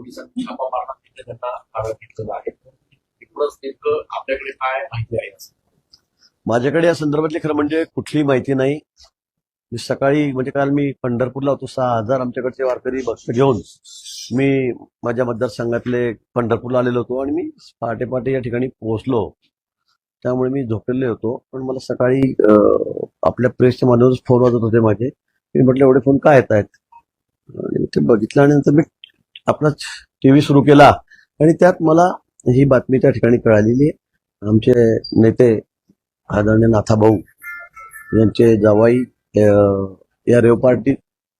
पोलिसांनी छापा तिथे त्यांना ताब्यात घेतलेलं आहे. तिकडूनच नेमकं आपल्याकडे काय माहिती आहे? असं माझ्याकडे या संदर्भातली खरं म्हणजे कुठलीही माहिती नाही. मी सकाळी म्हणजे काल मी पंढरपूरला होतो सहा हजार आमच्याकडचे वारकरी भक्त घेऊन मी माझ्या मतदारसंघातले पंढरपूरला आलेलो होतो आणि मी पहाटे पहाटे या ठिकाणी पोहोचलो. त्यामुळे मी झोपलेले होतो. पण मला सकाळी आपल्या प्रेसच्या माध्यमातून फोन वाजत होते माझे. मी म्हटलं एवढे फोन काय येत आहेत आणि ते बघितलं आणि नंतर मी आपलाच टीव्ही सुरू केला. आणि त्यात मला ही बातमी त्या ठिकाणी कळालेली आहे. आमचे नेते आदरणीय नाथाभाऊ यांचे जावाई या रेव पार्टीत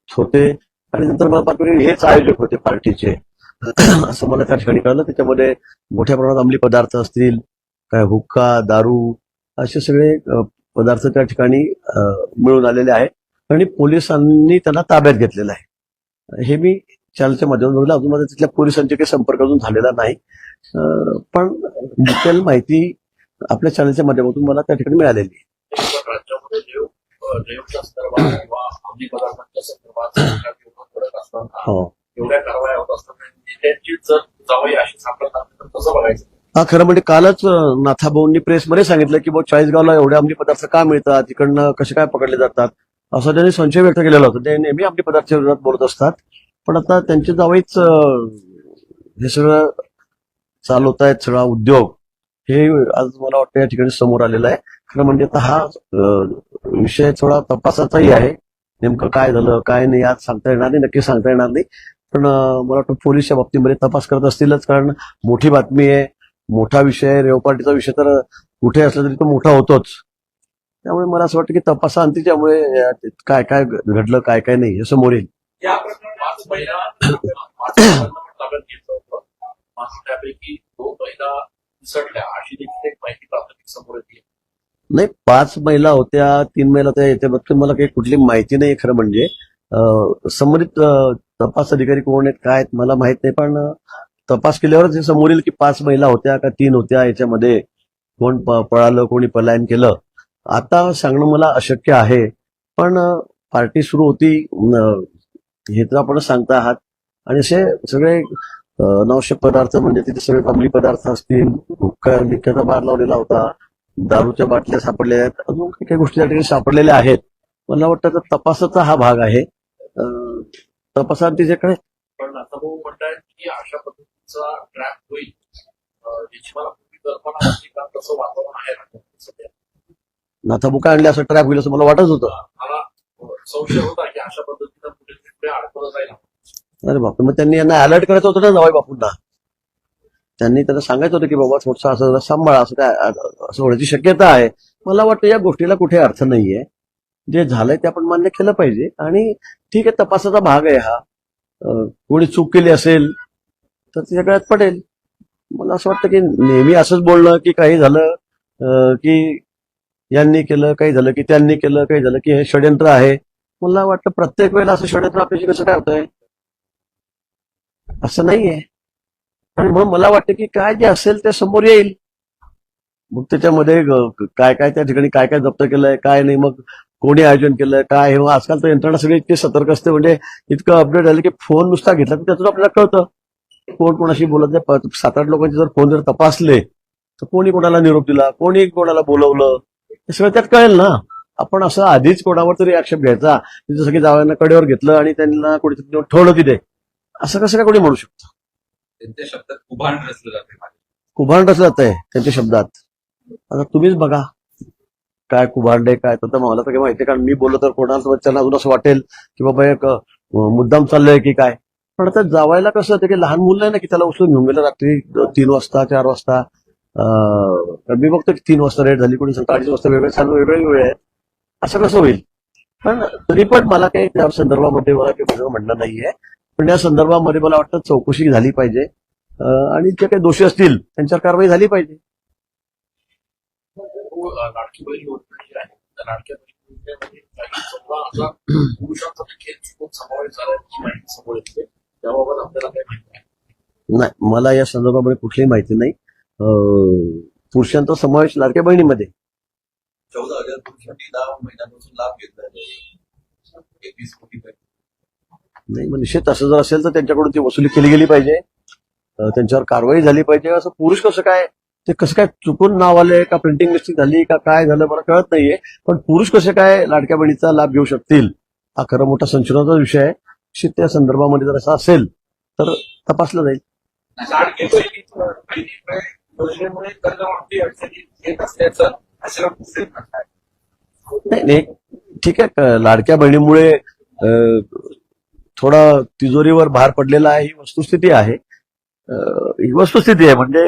होते. आणि नंतर मला पाहतो हेच आयोजक होते पार्टीचे. असं मला त्या ठिकाणी कळलं. त्याच्यामध्ये मोठ्या प्रमाणात अंमली पदार्थ असतील काय हुक्का दारू असे सगळे पदार्थ त्या ठिकाणी मिळून आलेले आहेत. आणि पोलिसांनी त्यांना ताब्यात घेतलेलं आहे. हे मी चॅनलच्या माध्यमातून बघितलं अजून माझा तिथल्या पोलिसांचे काही संपर्क अजून झालेला नाही. पण डिटेल माहिती आपल्या चॅनलच्या माध्यमातून मला त्या ठिकाणी मिळालेली आहे. हो. हा. खरं म्हणजे कालच नाथाभाऊंनी प्रेसमध्ये सांगितलं की बुवा चाळीसगावला एवढे अंमली पदार्थ का मिळतात? तिकडनं कसे काय पकडले जातात? असं त्यांनी संशय व्यक्त केलेला होता. ते नेहमी अंमली पदार्थ विरोधात बोलत असतात. पण आता त्यांच्या जावईच हे सगळं चालवत आहेत सगळा उद्योग हे आज मला वाटतं या ठिकाणी समोर आलेला आहे. खरं म्हणजे आता हा विषय थोडा तपासाचाही आहे. नेमकं काय झालं काय नाही आज सांगता येणार नाही नक्की सांगता येणार नाही. पण मला वाटतं पोलीसच्या बाबतीमध्ये तपास करत असतीलच कारण मोठी बातमी आहे. मोठा विषय आहे. रेव पार्टीचा विषय तर कुठे असला तरी तो मोठा होतोच. त्यामुळे मला असं वाटतं की तपासाअंती त्यामुळे काय काय घडलं काय काय नाही हे समोर येईल. पाच महिला ताब्यात घेतलं होतं मात्र त्यापैकी दोन महिला निसटल्या अशी देखील एक माहिती प्राथमिक समोर येते. नाही पाच महिला होत्या तीन महिला त्या याच्याबद्दल मला काही कुठली माहिती नाही खरं म्हणजे. संबंधित तपास अधिकारी कोण आहेत काय आहेत मला माहीत नाही पण तपास केल्यावरच हे समोर येईल की पाच महिला होत्या का तीन होत्या याच्यामध्ये कोण पळालं कोणी पलायन केलं. आता सांगणं मला अशक्य आहे पण पार्टी सुरू होती हे तर आपण सांगता आहात. आणि असे सगळे अनावश्यक पदार्थ म्हणजे तिथे सगळे अंमली पदार्थ असतील हुक्का मिठ्याचा बार लावलेला होता दारूच्या बाटल्या सापडलेल्या आहेत. अजून काही काही गोष्टी त्या ठिकाणी सापडलेल्या आहेत. मला वाटतं तर तपासाचा हा भाग आहे. तपासात काय पण आता भाऊ म्हणतायत की अशा पद्धतीचा ट्रॅप होईल अं, याची मला पूर्वी कल्पना होती का तसं वातावरण आहे सध्या? नाथाबुका आणले असं ट्रॅप होईल असं मला वाटत होतं. मला संशय होता की अशा पद्धतीनं जाईल अरे बापू मग त्यांनी यांना अलर्ट करायचं होतं ना नवाई बापूंना? त्यांनी त्यांना सांगायचं होतं की बाबा थोडस असं सांभाळा असं काय असं होण्याची शक्यता आहे. मला वाटतं या गोष्टीला कुठे अर्थ नाहीये. जे झालंय ते आपण मान्य केलं पाहिजे. आणि ठीक आहे तपासाचा भाग आहे हा. कोणी चूक केली असेल तर ते सगळ्यात पडेल. मला असं वाटतं की नेहमी असंच बोलणं की काही झालं की यांनी केलं काही झालं की त्यांनी केलं काही झालं की हे षडयंत्र आहे. मला वाटतं प्रत्येक वेळेला असं षडयंत्र आपल्याशी कसं काय होतंय? असं नाहीये. आणि मग मला वाटतं की काय जे असेल ते समोर येईल. मग त्याच्यामध्ये काय काय त्या ठिकाणी काय काय जप्त केलंय काय नाही मग कोणी आयोजन केलंय काय हे आजकाल तर यंत्रणा सगळी इतकी सतर्क असते म्हणजे इतकं अपडेट झालं की फोन नुसता घेतला तर त्यातून आपल्याला कळतं. कोण कोणाशी बोलत नाही सात आठ लोकांचे जर फोन जर तपासले तर कोणी कोणाला निरोप दिला कोणी कोणाला बोलवलं हे सगळं त्यात कळेल ना. आपण असं आधीच कोणावर तरी आक्षेप घ्यायचा जसं की जावयांना कडेवर घेतलं आणि त्यांना कुठेतरी ठेवलं तिथे असं कसं काय कोणी म्हणू शकतं? त्यांच्या शब्दात उभारण रचलं जाते असं जात आहे त्यांच्या शब्दात. आता तुम्हीच बघा. काय कुभांड आहे काय? तर मला तर काही माहिती कारण मी बोललो तर कोणाला त्यांना अजून असं वाटेल की बाबा एक मुद्दाम चाललंय की काय? पण आता जावायला कसं होतं की लहान मुलं आहे ना की त्याला उचलून घेऊन गेलं रात्री तीन वाजता चार वाजता? मी बघतो की तीन वाजता रेट झाली कोणी सांगतो अडीच वाजता वेगळे चालू वेगळे वेळ आहे. असं कसं होईल? पण तरी पण मला काही त्या संदर्भामध्ये मला काही वेगळं म्हणणं नाहीये. पण या संदर्भामध्ये मला वाटतं चौकशी झाली पाहिजे. आणि जे काही दोषी असतील त्यांच्यावर कारवाई झाली पाहिजे. आहे नाही. मला या संदर्भामध्ये कुठलीही माहिती नाही. पुरुषांचा समावेश लाडक्या बहिणीमध्ये. चौदा हजार पुरुषांनी दहा महिन्यांपासून लाभ घेतला एकवीस कोटी नाही मग निश्चित असं जर असेल तर त्यांच्याकडून ती वसुली केली गेली पाहिजे. त्यांच्यावर कारवाई झाली पाहिजे. असं पुरुष कसं काय ते कसं काय चुकून नाव आले का प्रिंटिंग मिस्टेक झाली का काय झालं मला कळत नाहीये. पण पुरुष कसे काय लाडक्या बहिणीचा लाभ घेऊ शकतील हा खरं मोठा संशोधनाचा विषय आहे. निश्चित त्या संदर्भामध्ये जर असं असेल तर तपासलं जाईल. कर्जमाफी अडचणी येत असल्याचं नाही नाही. ठीक आहे लाडक्या बहिणीमुळे थोडा तिजोरीवर भार पडलेला आहे ही वस्तुस्थिती आहे. ही वस्तुस्थिती आहे म्हणजे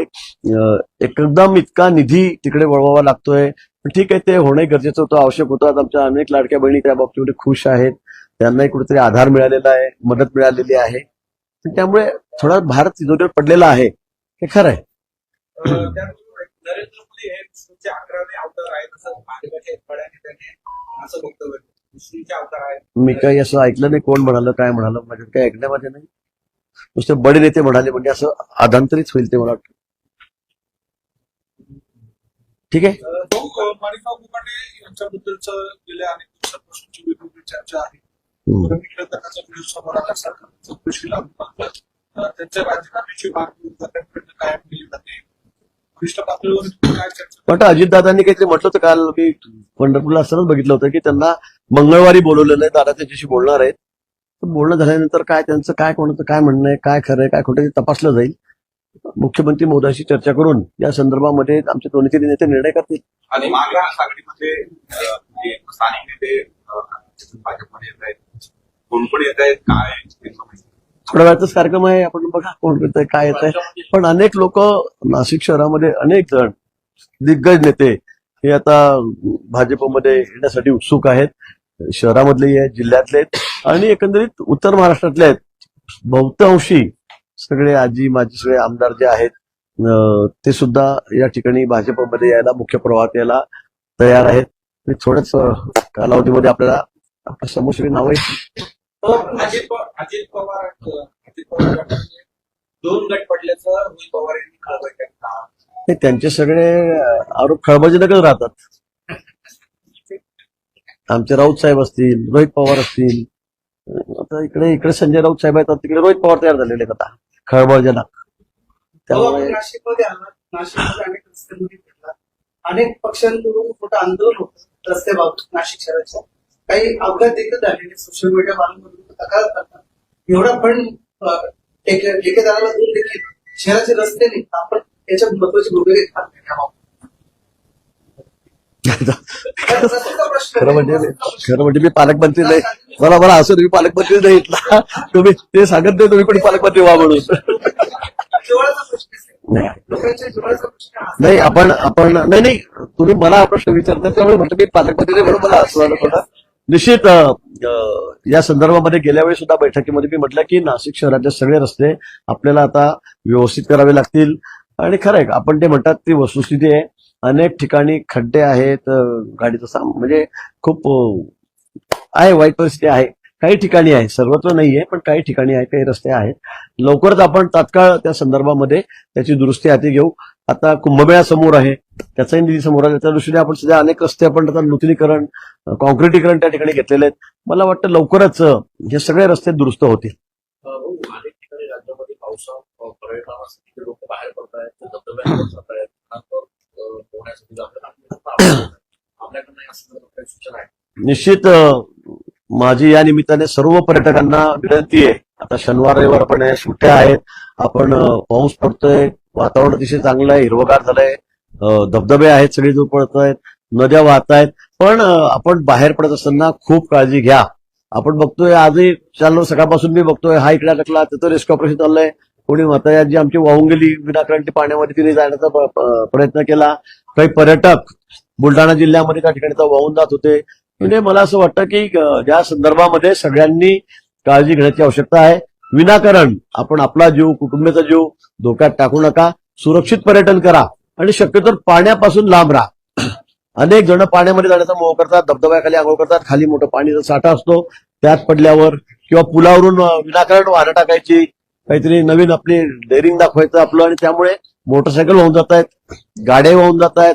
एकदम इतका निधी तिकडे वळवावा लागतोय. पण ठीक आहे ते होणे गरजेचं होतं आवश्यक होतं. आमच्या अनेक लाडक्या बहिणी त्या बाबतीमध्ये खुश आहेत. त्यांनाही कुठेतरी आधार मिळालेला आहे मदत मिळालेली आहे. त्यामुळे थोडा भार तिजोरीवर पडलेला आहे हे खरं आहे. मी काही असं ऐकलं नाही कोण म्हणालं काय म्हणालं माझ्या काही ऐकण्यामध्ये नाही. नुसते बडे नेते म्हणाले म्हणजे असं आधांतरित होईल ते मला वाटतं. ठीक आहे? अं, तो अं, माणिकराव कुकाटे यांच्याबद्दलचं गेल्या अनेक दिवसांपासूनची वेगवेगळी चर्चा आहे. हम्म. विरोधकाचा व्हिडिओ समोर आला सरकार चौकशीला मात्र, अं, त्यांच्या राजीनाम्याची मागणी करण्यापर्यंत कायम केली जाते. वरिष्ठ पातळीवर काय चर्चा पण अजितदादांनी काहीतरी म्हटलं होतं काल मी पंढरपूरला असतानाच बघितलं होतं की त्यांना मंगळवारी बोलवलेलं आहे दादा त्यांच्याशी बोलणार आहेत. पण बोलणं झाल्यानंतर काय त्यांचं काय कोणाचं काय म्हणणं आहे काय खरं आहे काय खोटं ते तपासलं जाईल. मुख्यमंत्री मोदयाशी चर्चा करून या संदर्भामध्ये आमचे दोन्ही तिन्ही नेते निर्णय करतील. आणि महाविकास आघाडीमध्ये स्थानिक नेते भाजपमध्ये येत आहेत कोण कोण येत आहेत काय. थोड्या वेळातच कार्यक्रम आहे आपण बघा कोण करत आहे काय येत आहे. पण अनेक लोक नाशिक शहरामध्ये अनेक जण दिग्गज नेते हे आता भाजपमध्ये येण्यासाठी उत्सुक आहेत. शहरामधलेही आहेत जिल्ह्यातले आहेत. आणि एकंदरीत उत्तर महाराष्ट्रातले आहेत. बहुतांशी सगळे आजी माजी सगळे आमदार जे आहेत ते सुद्धा या ठिकाणी भाजपमध्ये यायला मुख्य प्रवाहात यायला तयार आहेत. थोड्याच कालावधीमध्ये आपल्याला आपल्यासमोर सगळी नावं येतील. अजित पवार अजित पवार अजित पवार गटाचे दोन गट पडल्याचं रोहित पवार यांनी कळवलं त्यांना. हे त्यांचे सगळे आरोप खळबळजनकच राहतात. आमचे राऊत साहेब असतील रोहित पवार असतील. आता इकडे इकडे संजय राऊत साहेब आहेत तिकडे रोहित पवार तयार झालेले आहेत आता खळबळजनक त्यामुळे नाशिकमध्ये आला नाशिकमध्ये अनेक रस्त्यांमध्ये फिरला. अनेक पक्षांकडून मोठं आंदोलन होतं रस्त्याबाबत नाशिक शहराच्या. काही अपघात देखील झालेले सोशल मीडिया बांधून तक्रार करतात. एवढा फंड ठेकेदाराला देऊन देखील शहराचे रस्ते नाही आपण याच्यात महत्वाची भूमिका घेतली त्याबाबत. तर रस्त्याचा प्रश्न खरं म्हणजे खरं म्हणजे मी पालकमंत्री नाही. मला मला असं तुम्ही पालकमंत्री नाही इथला. तुम्ही ते सांगत नाही तुम्ही कोणी पालकमंत्री व्हा म्हणून. नाही. आपण आपण नाही नाही. तुम्ही मला हा प्रश्न विचारता त्यामुळे म्हटलं मी पालकमंत्री नाही म्हणून मला असं झालं थोडं. निश्चित या संदर्भामध्ये गेल्या वेळी सुद्धा बैठकीमध्ये मी म्हटलं की नाशिक शहराचे सगळे रस्ते आपल्याला आता व्यवस्थित करावे लागतील. आणि खरं आहे आपण ते म्हणतात ती वस्तुस्थिती आहे अनेक ठिकाणी खड्डे आहेत गाडीचं साम म्हणजे खूप आहे वाईट परिस्थिती आहे. काही ठिकाणी आहे सर्वत्र नाहीये पण काही ठिकाणी आहे काही रस्ते आहेत. लवकरच आपण तात्काळ त्या संदर्भामध्ये त्याची दुरुस्ती हाती घेऊ. आता कुंभमेळा समोर आहे त्याचाही निधी समोर आहे. त्या दृष्टीने आपण सध्या अनेक रस्ते आपण आता नूतनीकरण कॉन्क्रिटीकरण त्या ठिकाणी घेतलेले आहेत. मला वाटतं लवकरच हे सगळे रस्ते दुरुस्त होतील. अनेक ठिकाणी राज्यामध्ये पावसा पर्यटनासाठी लोक बाहेर पडत आहेत आपल्याकडनं या संदर्भात काही सूचना निश्चित माझी या निमित्ताने सर्व पर्यटकांना विनंती आहे. आता शनिवार रविवार पण आहे सुट्ट्या आहेत. आपण पाऊस पडतोय वातावरण अतिशय चांगलं आहे हिरवगार झालंय. धबधबे आहेत सगळे दूर पडत आहेत नद्या वाहत आहेत. पण आपण बाहेर पडत असताना खूप काळजी घ्या. आपण बघतोय आजही चाललो सकाळपासून मी बघतोय हा इकडे अडकला तिथं रेस्क्यू ऑपरेशन चाललंय. कोणी म्हातारी जी आमची वाहून गेली विनाकारण ती पाण्यामध्ये तिने जाण्याचा प्रयत्न केला. काही पर्यटक बुलढाणा जिल्ह्यामध्ये त्या ठिकाणी वाहून जात होते. म्हणजे मला असं वाटतं की ज्या या संदर्भामध्ये सगळ्यांनी काळजी घेण्याची आवश्यकता आहे. विनाकारण आपण आपला जीव कुटुंबाचा जीव धोक्यात टाकू नका. सुरक्षित पर्यटन करा. आणि शक्यतो पाण्यापासून लांब राहा. अनेक जण पाण्यामध्ये जाण्याचा मोह करतात धबधब्याखाली आंघोळ करतात. खाली मोठं पाणीचा साठा असतो. त्यात पडल्यावर किंवा पुलावरून विनाकारण वाहनं टाकायची. काहीतरी नवीन आपली डेअरिंग दाखवायचं आपलं आणि त्यामुळे मोटरसायकल वाहून जात आहेत गाड्या वाहून जात आहेत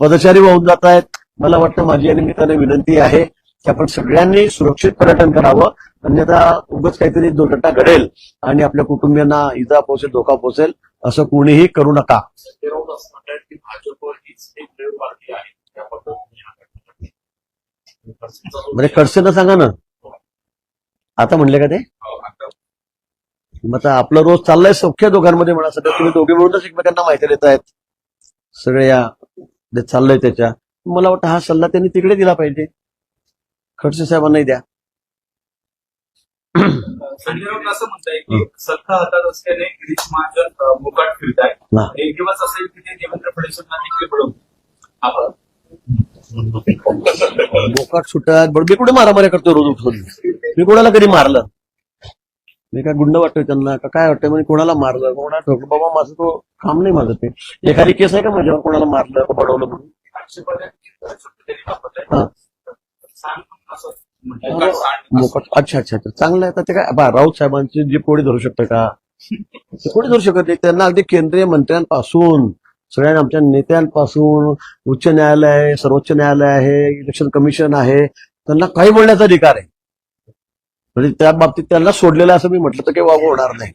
पदचारी वाहून जात आहेत मला वाटतं माझी या निमित्ताने विनंती आहे की आपण सगळ्यांनी सुरक्षित पर्यटन करावं. अन्यथा उगाच काहीतरी दुर्घटना घडेल आणि आपल्या कुटुंबियांना इजा पोहोचेल धोका पोहोचेल असं कोणीही करू नका. म्हणजे कडसेनं सांगा ना. आता म्हणले का ते? मग आता आपलं रोज चाललंय सौख्य दोघांमध्ये म्हणा सध्या तुम्ही दोघे मिळूनच एकमेकांना माहिती देत आहेत. सगळे या जे चाललंय त्याच्या. मला वाटतं हा सल्ला त्यांनी तिकडे दिला पाहिजे. खडसे साहेबांनाही द्या. असं म्हणताय की सत्ता हातात असल्याने गिरीश महाजन अं, मोकाट फिरत. आहे एक दिवस असेल की ते देवेंद्र फडणवीसांना देखील पडवतील आपण. मोकाट सुटत बरं मी कुठे मारामाऱ्या करतो रोज उठून? मी कोणाला कधी मारलं? मी काय गुंड वाटतोय त्यांना? का काय वाटतंय? म्हणजे कोणाला मारलं? कोणाला ठोकलं बाबा माझं तो काम नाही माझं ते. एखादी केस आहे का माझ्यावर? कोणाला मारलं का पडवलं म्हणून? अच्छा अच्छा अच्छा. चांगलं आहे. तर ते काय? बा राऊत साहेबांची जे कोणी धरू शकतं का? ते कोणी धरू शकत नाही. त्यांना अगदी केंद्रीय मंत्र्यांपासून सगळ्या आमच्या नेत्यांपासून उच्च न्यायालय आहे सर्वोच्च न्यायालय आहे इलेक्शन कमिशन आहे त्यांना काही बोलण्याचा अधिकार आहे. म्हणजे त्या बाबतीत त्यांना सोडलेलं असं मी म्हटलं तर काही वाव होणार नाही.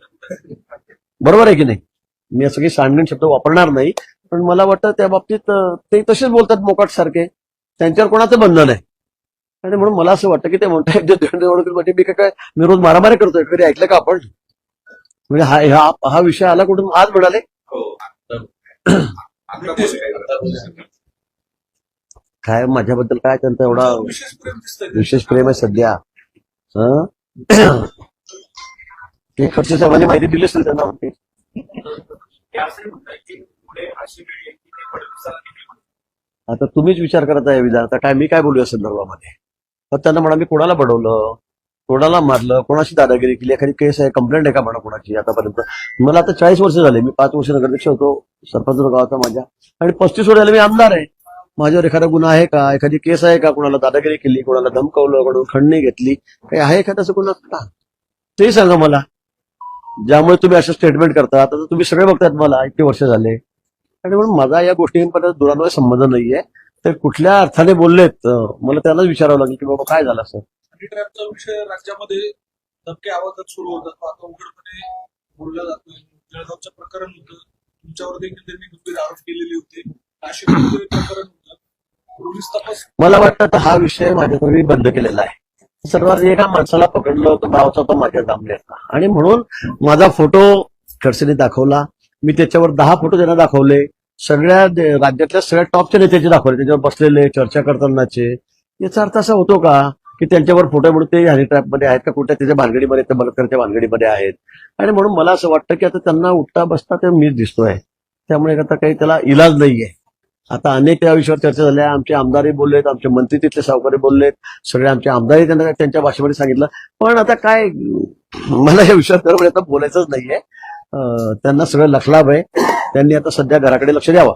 बरोबर आहे की नाही? मी असं काही सांडण शब्द वापरणार नाही पण मला वाटतं त्या बाबतीत ते तसेच बोलतात मोकाट सारखे. त्यांच्यावर कोणाचं बंधन आहे? आणि म्हणून मला असं वाटतं की ते म्हणतात म्हणजे मी काय काय मी रोज मारामारी करतोय कधी ऐकलं का आपण? म्हणजे हा हा हा विषय आला कुठून? आज म्हणाले? हो. काय माझ्याबद्दल काय त्यांचा एवढा विशेष प्रेम दिसतंय. विशेष प्रेम आहे सध्या. खर्च साहेबांनी माहिती दिली असेल त्यांना. आता तुम्हीच विचार करत आहे विधान. आता काय मी काय बोलू या संदर्भामध्ये? तर त्यांना म्हणा मी कोणाला बडवलं कोणाला मारलं कोणाशी दादागिरी केली एखादी केस आहे कंप्लेंट आहे का म्हणा कोणाची आतापर्यंत? मला आता चाळीस वर्ष झाले मी पाच वर्ष नगराध्यक्ष होतो सरपंच गावाचा माझ्या. आणि पस्तीस वर्ष झाले मी आमदार आहे. माझ्यावर एखादा गुन्हा आहे का? एखादी केस आहे का? कोणाला दादागिरी केली कोणाला धमकवलं कोणाला खंडणी घेतली काही आहे एखादा असं गुन्हा का तेही सांगा मला. ज्यामुळे तुम्ही असं स्टेटमेंट करता आता तुम्ही सगळे बघतायत मला इतके वर्ष झाले. आणि म्हणून माझा या गोष्टींपर्यंत दुरान्वय संबंध नाहीये. तर कुठल्या अर्थाने बोललेत मला त्यांनाच विचारावं लागेल की बाबा काय झालं असं. विषय राज्यामध्ये धमक्या आवाजात सुरू होतात. तो आता उघडपणे बोलला जातोय जळगावचं प्रकरण होतं. तुमच्यावर देखील त्यांनी गंभीर आरोप केलेले होते. नाशिकमध्ये प्रकरण मला वाटतं हा विषय माझ्याकडे बंद केलेला आहे. सर्वात एका माणसाला पकडलं होतं गावचा तो माझ्या दामलेला आणि म्हणून माझा फोटो खडसेने दाखवला. मी त्याच्यावर दहा फोटो त्यांना दाखवले. सगळ्या राज्यातल्या सगळ्या टॉपच्या नेत्याचे दाखवले. त्याच्यावर बसलेले चर्चा करतानाचे. याचा अर्थ असा होतो का की त्यांच्यावर फोटो म्हणून ते हनी ट्रॅपमध्ये आहेत का कुठल्या त्याच्या भानगडीमध्ये ते बलात्कारच्या भानगडीमध्ये आहेत. आणि म्हणून मला असं वाटतं की आता त्यांना उठता बसता ते मीच दिसतोय. त्यामुळे आता काही त्याला इलाज नाहीये. आता अनेक या विषयावर चर्चा झाल्या आमचे आमदारही बोललेत आमचे मंत्री तिथले सावकारी बोललेत सगळे आमचे आमदारही त्यांना त्यांच्या भाषेमध्ये सांगितलं. पण आता काय मला या विषयावर आता बोलायचंच नाहीये. त्यांना सगळं लखलाभ आहे. त्यांनी आता सध्या घराकडे लक्ष द्यावं.